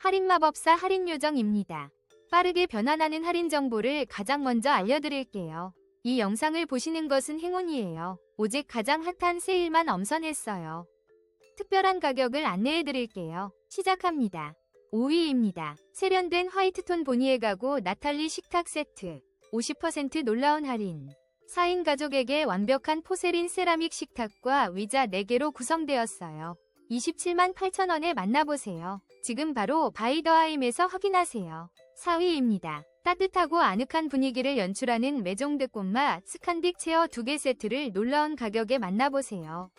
할인 마법사 할인 요정입니다. 빠르게 변환하는 할인 정보를 가장 먼저 알려드릴게요. 이 영상을 보시는 것은 행운이에요. 오직 가장 핫한 세일만 엄선했어요. 특별한 가격을 안내해드릴게요. 시작합니다. 5위입니다. 세련된 화이트톤 보니에 가구 나탈리 식탁 세트. 50% 놀라운 할인. 4인 가족에게 완벽한 포세린 세라믹 식탁과 의자 4개로 구성되었어요. 27만 8천원에 만나보세요. 지금 바로 바이더하임에서 확인하세요. 4위입니다. 따뜻하고 아늑한 분위기를 연출하는 메종드꽃마 스칸딕 체어 2개 세트를 놀라운 가격에 만나보세요.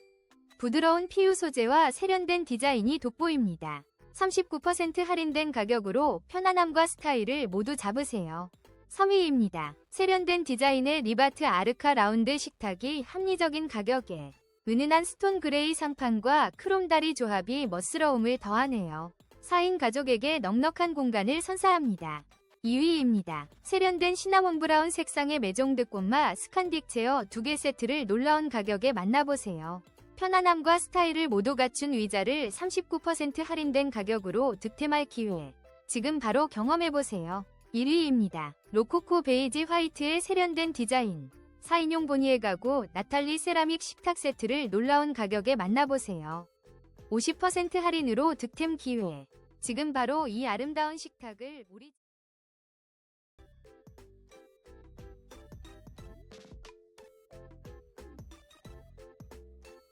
부드러운 피유 소재와 세련된 디자인이 돋보입니다. 39% 할인된 가격으로 편안함과 스타일을 모두 잡으세요. 3위입니다. 세련된 디자인의 리바트 아르카 라운드 식탁이 합리적인 가격에 은은한 스톤 그레이 상판과 크롬 다리 조합이 멋스러움을 더하네요. 4인 가족에게 넉넉한 공간을 선사합니다. 2위입니다. 세련된 시나몬 브라운 색상의 메종드 꽃마 스칸딕 체어 2개 세트를 놀라운 가격에 만나보세요. 편안함과 스타일을 모두 갖춘 의자를 39% 할인된 가격으로 득템할 기회. 지금 바로 경험해보세요. 1위입니다. 로코코 베이지 화이트의 세련된 디자인. 4인용 보니에 가구 나탈리 세라믹 식탁 세트를 놀라운 가격에 만나보세요. 50% 할인으로 득템 기회. 지금 바로 이 아름다운 식탁을 우리